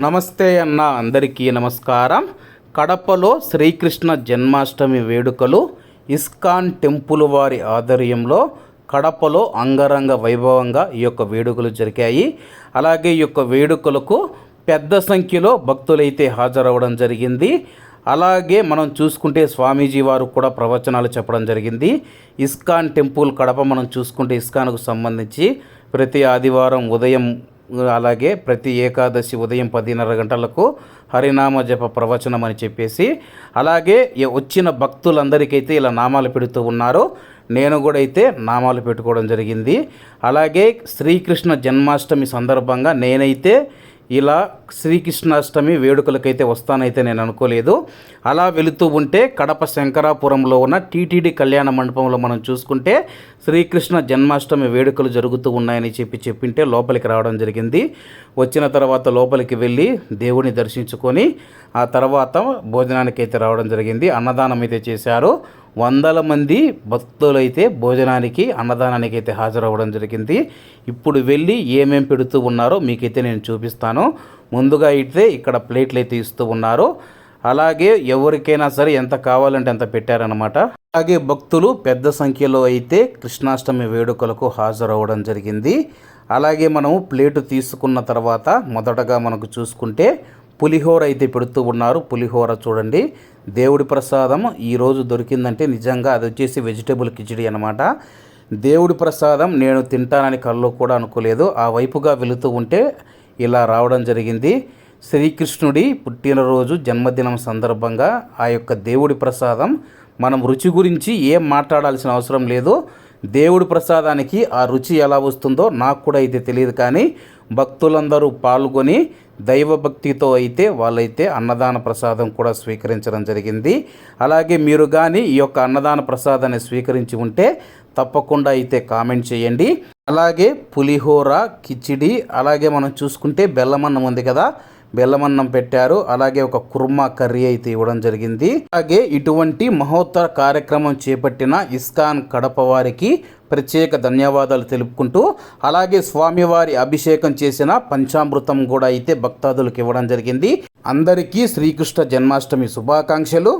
నమస్తే అన్న అందరికీ నమస్కారం. కడపలో శ్రీకృష్ణ జన్మాష్టమి వేడుకలు ఇస్కాన్ టెంపుల్ వారి ఆధ్వర్యంలో కడపలో అంగరంగ వైభవంగా ఈ యొక్క వేడుకలు జరిగాయి. అలాగే ఈ యొక్క వేడుకలకు పెద్ద సంఖ్యలో భక్తులైతే హాజరవ్వడం జరిగింది. అలాగే మనం చూసుకుంటే స్వామీజీ వారు కూడా ప్రవచనాలు చెప్పడం జరిగింది. ఇస్కాన్ టెంపుల్ కడప మనం చూసుకుంటే ఇస్కాన్కు సంబంధించి ప్రతి ఆదివారం ఉదయం అలాగే ప్రతి ఏకాదశి ఉదయం పదిన్నర గంటలకు హరినామ జప ప్రవచనం అని చెప్పేసి అలాగే వచ్చిన భక్తులందరికైతే ఇలా నామాలు పెడుతూ ఉన్నారు. నేను కూడా అయితే నామాలు పెట్టుకోవడం జరిగింది. అలాగే శ్రీకృష్ణ జన్మాష్టమి సందర్భంగా నేనైతే ఇలా శ్రీకృష్ణాష్టమి వేడుకలకైతే వస్తానైతే నేను అనుకోలేదు. అలా వెళుతూ ఉంటే కడప శంకరాపురంలో ఉన్న టీటీడీ కళ్యాణ మండపంలో మనం చూసుకుంటే శ్రీకృష్ణ జన్మాష్టమి వేడుకలు జరుగుతూ ఉన్నాయని చెప్పి చెప్పింటే లోపలికి రావడం జరిగింది. వచ్చిన తర్వాత లోపలికి వెళ్ళి దేవుని దర్శించుకొని ఆ తర్వాత భోజనానికి అయితే రావడం జరిగింది. అన్నదానం అయితే చేశారు. వందల మంది భక్తులైతే భోజనానికి అన్నదానానికి అయితే హాజరవ్వడం జరిగింది. ఇప్పుడు వెళ్ళి ఏమేం పెడుతూ ఉన్నారో మీకైతే నేను చూపిస్తాను. ముందుగా అయితే ఇక్కడ ప్లేట్లు అయితే ఇస్తూ ఉన్నారు. అలాగే ఎవరికైనా సరే ఎంత కావాలంటే అంత పెట్టారనమాట అలాగే భక్తులు పెద్ద సంఖ్యలో అయితే కృష్ణాష్టమి వేడుకలకు హాజరవ్వడం జరిగింది. అలాగే మనము ప్లేటు తీసుకున్న తర్వాత మొదటగా మనకు చూసుకుంటే పులిహోర అయితే పెడుతూ ఉన్నారు. పులిహోర చూడండి. దేవుడి ప్రసాదం ఈరోజు దొరికిందంటే నిజంగా అది వచ్చేసి వెజిటేబుల్ కిచిడి అనమాట దేవుడి ప్రసాదం నేను తింటానని కళ్ళు కూడా అనుకోలేదు. ఆ వైపుగా వెళుతూ ఉంటే ఇలా రావడం జరిగింది. శ్రీకృష్ణుడి పుట్టినరోజు జన్మదినం సందర్భంగా ఆ యొక్క దేవుడి ప్రసాదం మనం రుచి గురించి ఏం మాట్లాడాల్సిన అవసరం లేదు. దేవుడి ప్రసాదానికి ఆ రుచి ఎలా వస్తుందో నాకు కూడా అయితే తెలియదు కానీ భక్తులందరూ పాల్గొని దైవభక్తితో అయితే వాళ్ళైతే అన్నదాన ప్రసాదం కూడా స్వీకరించడం జరిగింది. అలాగే మీరు కానీ ఈ యొక్క అన్నదాన ప్రసాదాన్ని స్వీకరించి ఉంటే తప్పకుండా అయితే కామెంట్ చేయండి. అలాగే పులిహోర కిచిడి అలాగే మనం చూసుకుంటే బెల్లమన్నం ఉంది కదా బెల్లమన్నం పెట్టారు. అలాగే ఒక కుర్మా కర్రీ అయితే ఇవ్వడం జరిగింది. అలాగే ఇటువంటి మహోత్తర కార్యక్రమం చేపట్టిన ఇస్కాన్ కడప వారికి ప్రత్యేక ధన్యవాదాలు తెలుపుకుంటూ అలాగే స్వామివారి అభిషేకం చేసిన పంచామృతం కూడా అయితే భక్తాదులకు ఇవ్వడం జరిగింది. అందరికీ శ్రీకృష్ణ జన్మాష్టమి శుభాకాంక్షలు.